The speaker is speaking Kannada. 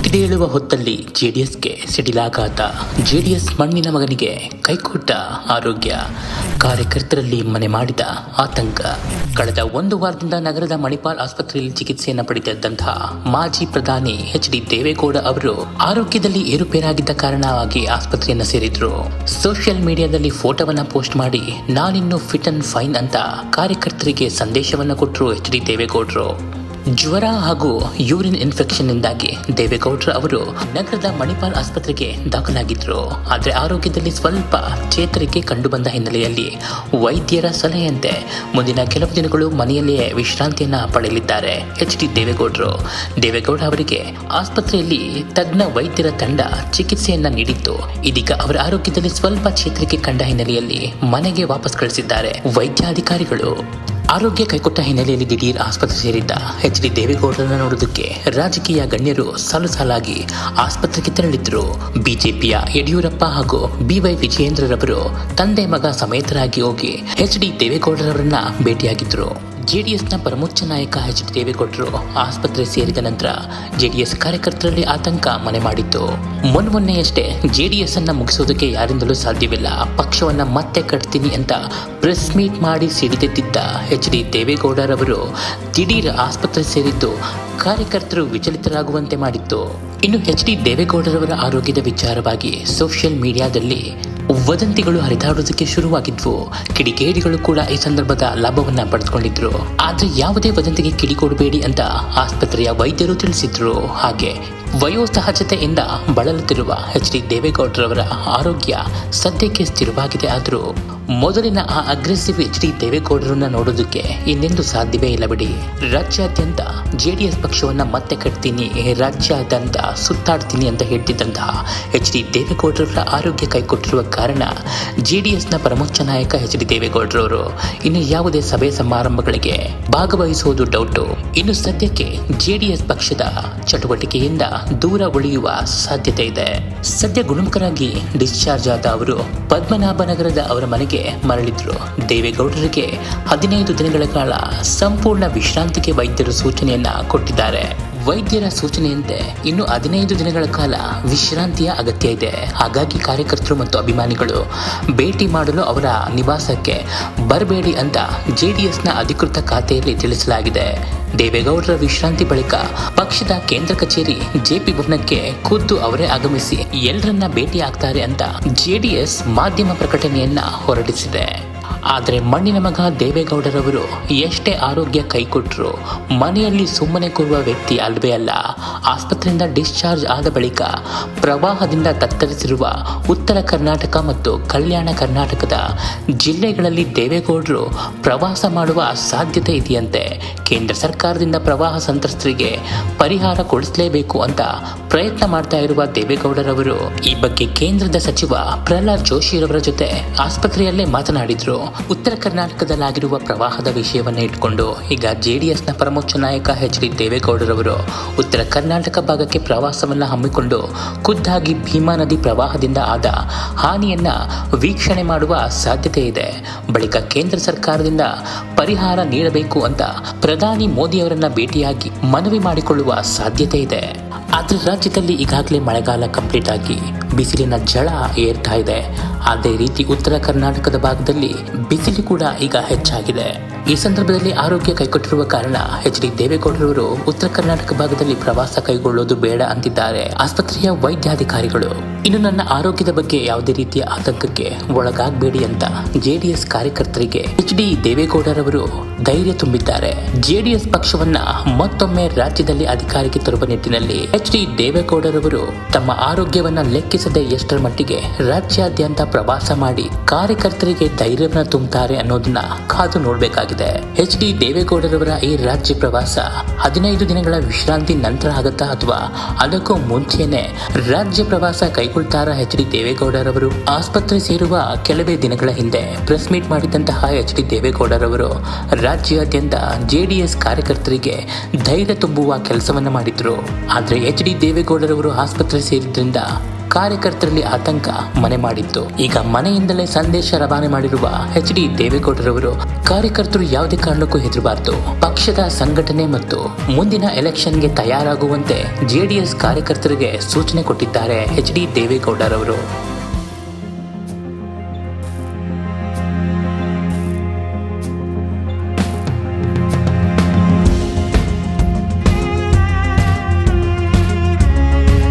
ಹುಟ್ಟಿದೇಳುವ ಹೊತ್ತಲ್ಲಿ ಜೆಡಿಎಸ್ಗೆ ಸಿಡಿಲಾಘಾತ ಜೆಡಿಎಸ್ ಮಣ್ಣಿನ ಮಗನಿಗೆ ಕೈಕೊಟ್ಟ ಆರೋಗ್ಯ. ಕಾರ್ಯಕರ್ತರಲ್ಲಿ ಮನೆ ಮಾಡಿದ ಆತಂಕ. ಕಳೆದ ಒಂದು ವಾರದಿಂದ ನಗರದ ಮಣಿಪಾಲ್ ಆಸ್ಪತ್ರೆಯಲ್ಲಿ ಚಿಕಿತ್ಸೆಯನ್ನು ಪಡೆದಿದ್ದಂತಹ ಮಾಜಿ ಪ್ರಧಾನಿ ಎಚ್ ಡಿ ದೇವೇಗೌಡ ಅವರು ಆರೋಗ್ಯದಲ್ಲಿ ಏರುಪೇರಾಗಿದ್ದ ಕಾರಣವಾಗಿ ಆಸ್ಪತ್ರೆಯನ್ನು ಸೇರಿದ್ರು. ಸೋಷಿಯಲ್ ಮೀಡಿಯಾದಲ್ಲಿ ಫೋಟೋವನ್ನ ಪೋಸ್ಟ್ ಮಾಡಿ, ನಾನಿನ್ನು ಫಿಟ್ ಅಂಡ್ ಫೈನ್ ಅಂತ ಕಾರ್ಯಕರ್ತರಿಗೆ ಸಂದೇಶವನ್ನು ಕೊಟ್ಟರು ಎಚ್ ಡಿ ದೇವೇಗೌಡರು. ಜ್ವರ ಹಾಗೂ ಯೂರಿನ್ ಇನ್ಫೆಕ್ಷನ್ನಿಂದಾಗಿ ದೇವೇಗೌಡರು ಅವರು ನಗರದ ಮಣಿಪಾಲ್ ಆಸ್ಪತ್ರೆಗೆ ದಾಖಲಾಗಿದ್ದರು ಆದರೆ ಆರೋಗ್ಯದಲ್ಲಿ ಸ್ವಲ್ಪ ಚೇತರಿಕೆ ಕಂಡುಬಂದ ಹಿನ್ನೆಲೆಯಲ್ಲಿ ವೈದ್ಯರ ಸಲಹೆಯಂತೆ ಮುಂದಿನ ಕೆಲವು ದಿನಗಳು ಮನೆಯಲ್ಲಿಯೇ ವಿಶ್ರಾಂತಿಯನ್ನು ಪಡೆಯಲಿದ್ದಾರೆ. ಎಚ್ ಡಿ ದೇವೇಗೌಡರು. ದೇವೇಗೌಡ ಅವರಿಗೆ ಆಸ್ಪತ್ರೆಯಲ್ಲಿ ತಜ್ಞ ವೈದ್ಯರ ತಂಡ ಚಿಕಿತ್ಸೆಯನ್ನ ನೀಡಿತ್ತು. ಇದೀಗ ಅವರ ಆರೋಗ್ಯದಲ್ಲಿ ಸ್ವಲ್ಪ ಚೇತರಿಕೆ ಕಂಡ ಹಿನ್ನೆಲೆಯಲ್ಲಿ ಮನೆಗೆ ವಾಪಸ್ ಕಳಿಸಿದ್ದಾರೆ. ವೈದ್ಯಾಧಿಕಾರಿಗಳು ಆರೋಗ್ಯ ಕೈಕೊಟ್ಟ ಹಿನ್ನೆಲೆಯಲ್ಲಿ ದಿಢೀರ್ ಆಸ್ಪತ್ರೆ ಸೇರಿದ್ದ ಎಚ್ ಡಿ ದೇವೇಗೌಡರನ್ನು ನೋಡೋದಕ್ಕೆ ರಾಜಕೀಯ ಗಣ್ಯರು ಸಾಲು ಸಾಲಾಗಿ ಆಸ್ಪತ್ರೆಗೆ ತೆರಳಿದ್ರು. ಬಿಜೆಪಿಯ ಯಡಿಯೂರಪ್ಪ ಹಾಗೂ ಬಿವೈ ವಿಜಯೇಂದ್ರರವರು ತಂದೆ ಮಗ ಸಮೇತರಾಗಿ ಹೋಗಿ ಎಚ್ ಡಿ ದೇವೇಗೌಡರವರನ್ನ ಭೇಟಿಯಾಗಿದ್ರು. ಜೆಡಿಎಸ್ನ ಪರಮೋಚ್ಚ ನಾಯಕ ಎಚ್ ಡಿ ದೇವೇಗೌಡರು ಆಸ್ಪತ್ರೆ ಸೇರಿದ ನಂತರ ಜೆಡಿಎಸ್ ಕಾರ್ಯಕರ್ತರಲ್ಲಿ ಆತಂಕ ಮನೆ ಮಾಡಿತ್ತು. ಮೊನ್ನೆಯಷ್ಟೇ ಜೆಡಿಎಸ್ ಅನ್ನ ಮುಗಿಸೋದಕ್ಕೆ ಯಾರಿಂದಲೂ ಸಾಧ್ಯವಿಲ್ಲ. ಪಕ್ಷವನ್ನ ಮತ್ತೆ ಕಟ್ತೀನಿ ಅಂತ ಪ್ರೆಸ್ ಮೀಟ್ ಮಾಡಿ ಸಿಡಿದೆದ್ದಿದ್ದ ಎಚ್ ಡಿ ದೇವೇಗೌಡರವರು ದಿಢೀರ್ ಆಸ್ಪತ್ರೆ ಸೇರಿದ್ದು ಕಾರ್ಯಕರ್ತರು ವಿಚಲಿತರಾಗುವಂತೆ ಮಾಡಿತ್ತು. ಇನ್ನು ಎಚ್ ಡಿ ದೇವೇಗೌಡರವರ ಆರೋಗ್ಯದ ವಿಚಾರವಾಗಿ ಸೋಷಿಯಲ್ ಮೀಡಿಯಾದಲ್ಲಿ ವದಂತಿಗಳು ಹರಿದಾಡೋದಕ್ಕೆ ಶುರುವಾಗಿದ್ವು. ಕಿಡಿಗೇಡಿಗಳು ಕೂಡ ಈ ಸಂದರ್ಭದ ಲಾಭವನ್ನ ಪಡೆದುಕೊಂಡಿದ್ರು. ಆದ್ರೆ ಯಾವುದೇ ವದಂತಿಗೆ ಕಿಡಿಕೊಡಬೇಡಿ ಅಂತ ಆಸ್ಪತ್ರೆಯ ವೈದ್ಯರು ತಿಳಿಸಿದ್ರು. ಹಾಗೆ ವಯೋಸಹಜತೆಯಿಂದ ಬಳಲುತ್ತಿರುವ ಎಚ್ ಡಿ ದೇವೇಗೌಡರವರ ಆರೋಗ್ಯ ಸದ್ಯಕ್ಕೆ ಸ್ಥಿರವಾಗಿದೆ ಆದರೂ ಮೊದಲಿನ ಆ ಅಗ್ರೆಸಿವ್ ಎಚ್ ಡಿ ದೇವೇಗೌಡರನ್ನ ನೋಡೋದಕ್ಕೆ ಇನ್ನೆಂದು ಸಾಧ್ಯವೇ ಇಲ್ಲ ಬಿಡಿ. ರಾಜ್ಯಾದ್ಯಂತ ಜೆ ಡಿ ಎಸ್ ಪಕ್ಷವನ್ನ ಮತ್ತೆ ಕಟ್ತೀನಿ, ರಾಜ್ಯಾದ್ಯಂತ ಸುತ್ತಾಡ್ತೀನಿ ಅಂತ ಹೇಳ್ತಿದ್ದಂತಹ ಎಚ್ ಡಿ ದೇವೇಗೌಡರವರ ಆರೋಗ್ಯ ಕೈಕೊಟ್ಟಿರುವ ಕಾರಣ ಜೆ ಡಿ ಜೆಡಿಎಸ್ನ ಪ್ರಮುಖ ನಾಯಕ ಎಚ್ ಡಿ ದೇವೇಗೌಡರವರು ಇನ್ನು ಯಾವುದೇ ಸಭೆ ಸಮಾರಂಭಗಳಿಗೆ ಭಾಗವಹಿಸುವುದು ಡೌಟು ಇನ್ನು ಸದ್ಯಕ್ಕೆ ಜೆ ಡಿ ಎಸ್ ಪಕ್ಷದ ಚಟುವಟಿಕೆಯಿಂದ ದೂರ ಉಳಿಯುವ ಸಾಧ್ಯತೆ ಇದೆ. ಸದ್ಯ ಗುಣಮುಖರಾಗಿ ಡಿಸ್ಚಾರ್ಜ್ ಆದ ಅವರು ಪದ್ಮನಾಭನಗರದ ಅವರ ಮನೆಗೆ ಮರಳಿದ್ರು. ದೇವೇಗೌಡರಿಗೆ ಹದಿನೈದು ದಿನಗಳ ಕಾಲ ಸಂಪೂರ್ಣ ವಿಶ್ರಾಂತಿಗೆ ವೈದ್ಯರು ಸೂಚನೆಯನ್ನ ಕೊಟ್ಟಿದ್ದಾರೆ. ವೈದ್ಯರ ಸೂಚನೆಯಂತೆ ಇನ್ನು ಹದಿನೈದು ದಿನಗಳ ಕಾಲ ವಿಶ್ರಾಂತಿಯ ಅಗತ್ಯ ಇದೆ. ಹಾಗಾಗಿ ಕಾರ್ಯಕರ್ತರು ಮತ್ತು ಅಭಿಮಾನಿಗಳು ಭೇಟಿ ಮಾಡಲು ಅವರ ನಿವಾಸಕ್ಕೆ ಬರಬೇಡಿ ಅಂತ ಜೆಡಿಎಸ್ನ ಅಧಿಕೃತ ಖಾತೆಯಲ್ಲಿ ತಿಳಿಸಲಾಗಿದೆ. ದೇವೇಗೌಡರ ವಿಶ್ರಾಂತಿ ಬಳಿಕ ಪಕ್ಷದ ಕೇಂದ್ರ ಕಚೇರಿ ಜೆಪಿ ಭವನಕ್ಕೆ ಖುದ್ದು ಅವರೇ ಆಗಮಿಸಿ ಎಲ್ಲರನ್ನ ಭೇಟಿ ಆಗ್ತಾರೆ ಅಂತ ಜೆಡಿಎಸ್ ಮಾಧ್ಯಮ ಪ್ರಕಟಣೆಯನ್ನ ಹೊರಡಿಸಿದೆ. ಆದರೆ ಮಣ್ಣಿನ ಮಗ ದೇವೇಗೌಡರವರು ಎಷ್ಟೇ ಆರೋಗ್ಯ ಕೈಕೊಟ್ಟರು ಮನೆಯಲ್ಲಿ ಸುಮ್ಮನೆ ಕೂರುವ ವ್ಯಕ್ತಿ ಅಲ್ವೇ ಅಲ್ಲ. ಆಸ್ಪತ್ರೆಯಿಂದ ಡಿಸ್ಚಾರ್ಜ್ ಆದ ಬಳಿಕ ಪ್ರವಾಹದಿಂದ ತತ್ತರಿಸಿರುವ ಉತ್ತರ ಕರ್ನಾಟಕ ಮತ್ತು ಕಲ್ಯಾಣ ಕರ್ನಾಟಕದ ಜಿಲ್ಲೆಗಳಲ್ಲಿ ದೇವೇಗೌಡರು ಪ್ರವಾಸ ಮಾಡುವ ಸಾಧ್ಯತೆ ಇದೆಯಂತೆ. ಕೇಂದ್ರ ಸರ್ಕಾರದಿಂದ ಪ್ರವಾಹ ಸಂತ್ರಸ್ತರಿಗೆ ಪರಿಹಾರ ಕೊಡಿಸಲೇಬೇಕು ಅಂತ ಪ್ರಯತ್ನ ಮಾಡ್ತಾ ಇರುವ ದೇವೇಗೌಡರವರು ಈ ಬಗ್ಗೆ ಕೇಂದ್ರದ ಸಚಿವ ಪ್ರಹ್ಲಾದ್ ಜೋಶಿರವರ ಜೊತೆ ಆಸ್ಪತ್ರೆಯಲ್ಲೇ ಮಾತನಾಡಿದ್ರು. ಉತ್ತರ ಕರ್ನಾಟಕದಲ್ಲಾಗಿರುವ ಪ್ರವಾಹದ ವಿಷಯವನ್ನು ಇಟ್ಕೊಂಡು ಈಗ ಜೆಡಿಎಸ್ನ ಪರಮೋಚ್ಚ ನಾಯಕ ಎಚ್ ಡಿ ದೇವೇಗೌಡರವರು ಉತ್ತರ ಕರ್ನಾಟಕ ಭಾಗಕ್ಕೆ ಪ್ರವಾಸವನ್ನು ಹಮ್ಮಿಕೊಂಡು ಖುದ್ದಾಗಿ ಭೀಮಾ ನದಿ ಪ್ರವಾಹದಿಂದ ಆದ ಹಾನಿಯನ್ನ ವೀಕ್ಷಣೆ ಮಾಡುವ ಸಾಧ್ಯತೆ ಇದೆ. ಬಳಿಕ ಕೇಂದ್ರ ಸರ್ಕಾರದಿಂದ ಪರಿಹಾರ ನೀಡಬೇಕು ಅಂತ ಪ್ರಧಾನಿ ಮೋದಿಯವರನ್ನ ಭೇಟಿಯಾಗಿ ಮನವಿ ಮಾಡಿಕೊಳ್ಳುವ ಸಾಧ್ಯತೆ ಇದೆ. ಆದರೆ ರಾಜ್ಯದಲ್ಲಿ ಈಗಾಗಲೇ ಮಳೆಗಾಲ ಕಂಪ್ಲೀಟ್ ಆಗಿ ಬಿಸಿಲಿನ ಜಳ ಏರ್ತಾ ಇದೆ. ಅದೇ ರೀತಿ ಉತ್ತರ ಕರ್ನಾಟಕದ ಭಾಗದಲ್ಲಿ ಬಿಸಿಲು ಕೂಡ ಈಗ ಹೆಚ್ಚಾಗಿದೆ. ಈ ಸಂದರ್ಭದಲ್ಲಿ ಆರೋಗ್ಯ ಕೈಕೊಟ್ಟಿರುವ ಕಾರಣ ಎಚ್ ಡಿ ದೇವೇಗೌಡರವರು ಉತ್ತರ ಕರ್ನಾಟಕ ಭಾಗದಲ್ಲಿ ಪ್ರವಾಸ ಕೈಗೊಳ್ಳೋದು ಬೇಡ ಅಂತಿದ್ದಾರೆ. ಆಸ್ಪತ್ರೆಯ ವೈದ್ಯಾಧಿಕಾರಿಗಳು, ಇನ್ನು ನನ್ನ ಆರೋಗ್ಯದ ಬಗ್ಗೆ ಯಾವುದೇ ರೀತಿಯ ಆತಂಕಕ್ಕೆ ಒಳಗಾಗಬೇಡಿ ಅಂತ ಜೆಡಿಎಸ್ ಕಾರ್ಯಕರ್ತರಿಗೆ ಎಚ್ ಡಿ ದೇವೇಗೌಡರವರು ಧೈರ್ಯ ತುಂಬಿದ್ದಾರೆ. ಜೆಡಿಎಸ್ ಪಕ್ಷವನ್ನ ಮತ್ತೊಮ್ಮೆ ರಾಜ್ಯದಲ್ಲಿ ಅಧಿಕಾರಕ್ಕೆ ತರುವ ನಿಟ್ಟಿನಲ್ಲಿ ಎಚ್ ಡಿ ದೇವೇಗೌಡರವರು ತಮ್ಮ ಆರೋಗ್ಯವನ್ನ ಲೆಕ್ಕಿಸದೆ ಎಷ್ಟರ ಮಟ್ಟಿಗೆ ರಾಜ್ಯಾದ್ಯಂತ ಪ್ರವಾಸ ಮಾಡಿ ಕಾರ್ಯಕರ್ತರಿಗೆ ಧೈರ್ಯವನ್ನ ತುಂಬುತ್ತಾರೆ ಅನ್ನೋದನ್ನ ಕಾದು ನೋಡಬೇಕಾಗಿದೆ. ಎಚ್ ಡಿ ದೇವೇಗೌಡರವರ ಈ ರಾಜ್ಯ ಪ್ರವಾಸ ಹದಿನೈದು ದಿನಗಳ ವಿಶ್ರಾಂತಿ ನಂತರ ಆಗುತ್ತಾ ಅಥವಾ ಅದಕ್ಕೂ ಮುಂಚೆಯೇ ರಾಜ್ಯ ಪ್ರವಾಸ ಕೈಗೊಳ್ತಾರ ಎಚ್ ಡಿ ದೇವೇಗೌಡರವರು? ಆಸ್ಪತ್ರೆ ಸೇರುವ ಕೆಲವೇ ದಿನಗಳ ಹಿಂದೆ ಪ್ರೆಸ್ ಮೀಟ್ ಮಾಡಿದಂತಹ ಎಚ್ ಡಿ ದೇವೇಗೌಡರವರು ರಾಜ್ಯಾದ್ಯಂತ ಜೆಡಿಎಸ್ ಕಾರ್ಯಕರ್ತರಿಗೆ ಧೈರ್ಯ ತುಂಬುವ ಕೆಲಸವನ್ನ ಮಾಡಿದ್ರು. ಆದ್ರೆ ಎಚ್ ಡಿ ದೇವೇಗೌಡರವರು ಆಸ್ಪತ್ರೆ ಸೇರಿದ್ರಿಂದ ಕಾರ್ಯಕರ್ತರಲ್ಲಿ ಆತಂಕ ಮನೆ ಮಾಡಿತ್ತು. ಈಗ ಮನೆಯಿಂದಲೇ ಸಂದೇಶ ರವಾನೆ ಮಾಡಿರುವ ಎಚ್ ಡಿ ದೇವೇಗೌಡರವರು ಕಾರ್ಯಕರ್ತರು ಯಾವುದೇ ಕಾರಣಕ್ಕೂ ಹೆದರಬಾರದು. ಪಕ್ಷದ ಸಂಘಟನೆ ಮತ್ತು ಮುಂದಿನ ಎಲೆಕ್ಷನ್ಗೆ ತಯಾರಾಗುವಂತೆ ಜೆಡಿಎಸ್ ಕಾರ್ಯಕರ್ತರಿಗೆ ಸೂಚನೆ ಕೊಟ್ಟಿದ್ದಾರೆ ಎಚ್ ಡಿ ದೇವೇಗೌಡರವರು.